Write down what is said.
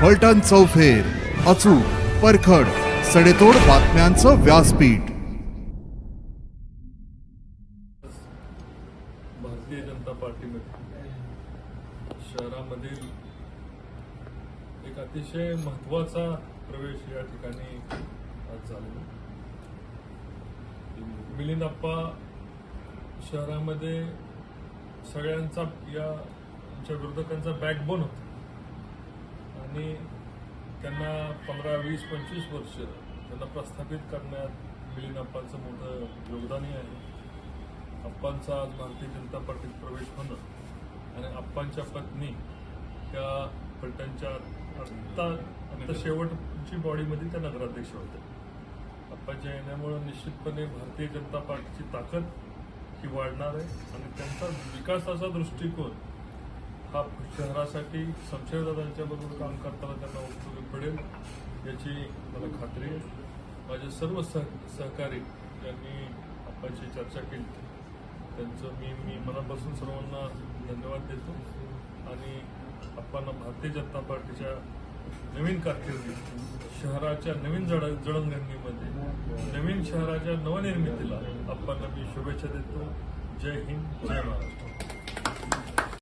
फलटण चौफेर अचूक परखड सडेतोड बातम्यांचं व्यासपीठ. भारतीय जनता पार्टीमध्ये शहरामधील एक अतिशय महत्त्वाचा प्रवेश या ठिकाणी आज झालेला मिलिंद अप्पा शहरामध्ये सगळ्यांचा या आमच्या विरोधकांचा बॅकबोन होता. आणि त्यांना पंधरा वीस पंचवीस वर्ष त्यांना प्रस्थापित करण्यात मिलिंद अप्पांचं मोठं योगदानही आहे. अप्पांचा आज भारतीय जनता पार्टीत प्रवेश होणं आणि अप्पांच्या पत्नी त्या पलटणच्या आत्ता आता शेवटची बॉडीमध्ये त्या नगराध्यक्ष होत्या अप्पाच्या येण्यामुळं निश्चितपणे भारतीय जनता पार्टीची ताकद ही वाढणार आहे आणि त्यांचा विकासाचा दृष्टिकोन हा शहरासाठी शमशेरदादांच्या बरोबर काम करताना त्यांना उपयोगी पडेल याची मला खात्री आहे. माझे सर्व सह सहकारी ज्यांनी आपल्याशी चर्चा केली. त्यांचं मी मी मनापासून सर्वांना धन्यवाद देतो. आणि आपण भारतीय जनता पार्टीच्या नवीन कारकिर्दी शहराच्या नवीन जड जडणघडणीमध्ये नवीन शहराच्या नवनिर्मितीला आपण मी शुभेच्छा देतो. जय हिंद जय महाराष्ट्र.